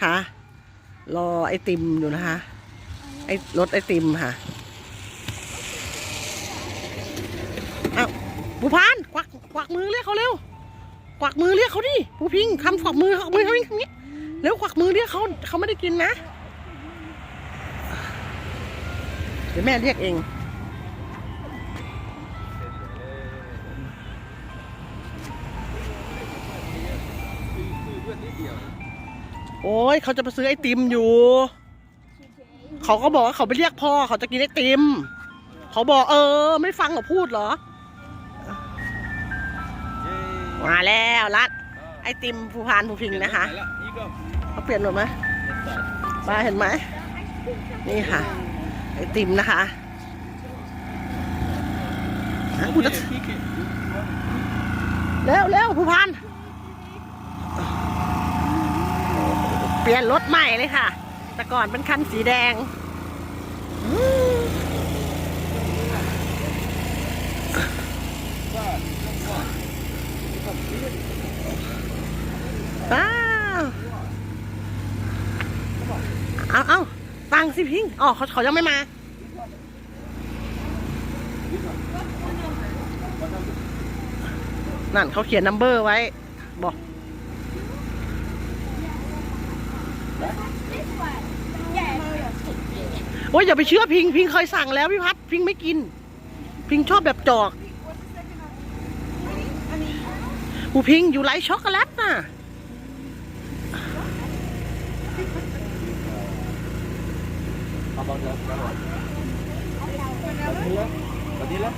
ค่ะรอไอติมอยู่นะคะ ไอรถไอติมค่ะอ้าวผู้พานกวักกวักมือเรียกเขาเร็วกวักมือเรียกเขาดิผู้พิงคำกวักมือเขามือเขาอย่างนี้เร็วกวักมือเรียกเขาเขาไม่ได้กินนะเดี๋ยวแม่เรียกเอง โอ้ยเขาจะไปซื้อไอติมอยู่ เขาก็บอกว่าเขาไปเรียกพ่อเขาจะกินไอติม เขาบอกเออ ไม่ฟังเรอพูดเหรอ มาแล้วรัดไอติมภูพานภูพิงนะคะเขาเปลี่ยนหมดไหมมาเห็นไหมนี่ค่ะ ไอติมนะคะฮะกูจะเร็วเร็วภูพาน เปลี่ยนรถใหม่เลยค่ะ แต่ก่อนเป็นคันสีแดงอืมอ้าว เอาเอาตังค์สิพิงอ๋อเขาเขายังไม่มา นั่นเขาเขียนนัมเบอร์ไว้ บอก โอ้ยอย่าไปเชื่อพิงพิงเคยสั่งแล้วพี่พัดพิงไม่กิน พิงชอบแบบจอกอูพิงอยู่ไลท์ช็อกโกแลตน่ะ How about that? that one? Vanilla? Vanilla?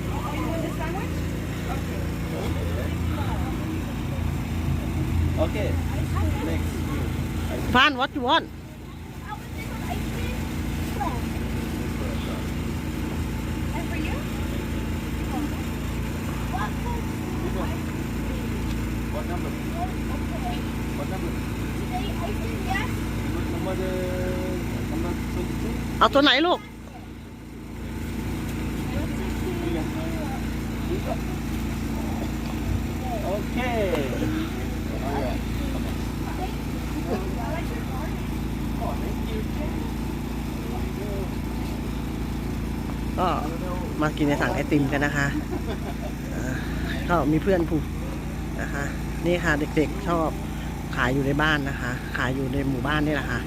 Okay. Next. ฟา นวัต you want What number? What number? Number the number twenty-two. เอาตัวไหนลูก Okay. ก็มากินในสั่งไอติมกันนะคะอ่าก็มีเพื่อนผูกนะคะ นี่ค่ะเด็กๆชอบขายอยู่ในบ้านนะคะ ขายอยู่ในหมู่บ้านนี่แหละค่ะ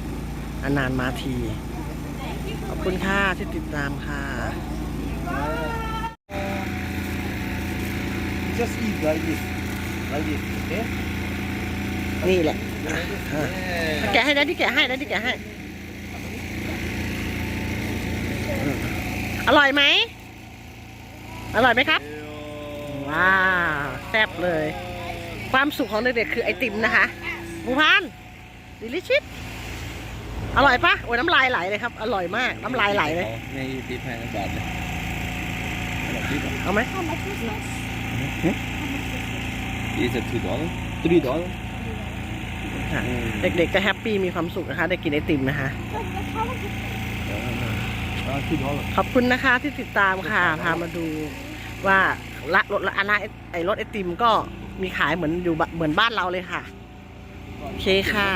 นานๆมาที ขอบคุณค่ะที่ติดตามค่ะ Just eat like this. Like this. Okay? นี่แหละ Yeah. แกะให้ได้ที่แกะให้ได้ที่แกะให้อืม อร่อยไหม อร่อยไหมครับ ว้าวแซ่บเลย ความสุขของเด็กๆคือไอติมนะคะบูพานดิลิชิตอร่อยปะโอ้ยน้ำลายไหลเลยครับ อร่อยมาก น้ำลายไหลเลยไม่ตีแพงบาทเลยอร่อยดีกว่าเอาไหม Is it two dollar? Three dollar? ค่ะเด็กๆจะแฮปปี้มีความสุขนะคะ ได้กินไอติมนะคะ Ah, two dollar. ขอบคุณนะคะที่ติดตามค่ะ พามาดูว่าละรถละอนละไอรถไอติมก็มีขายเหมือนอยู่เหมือนบ้านเราเลยค่ะ โอเคค่ะ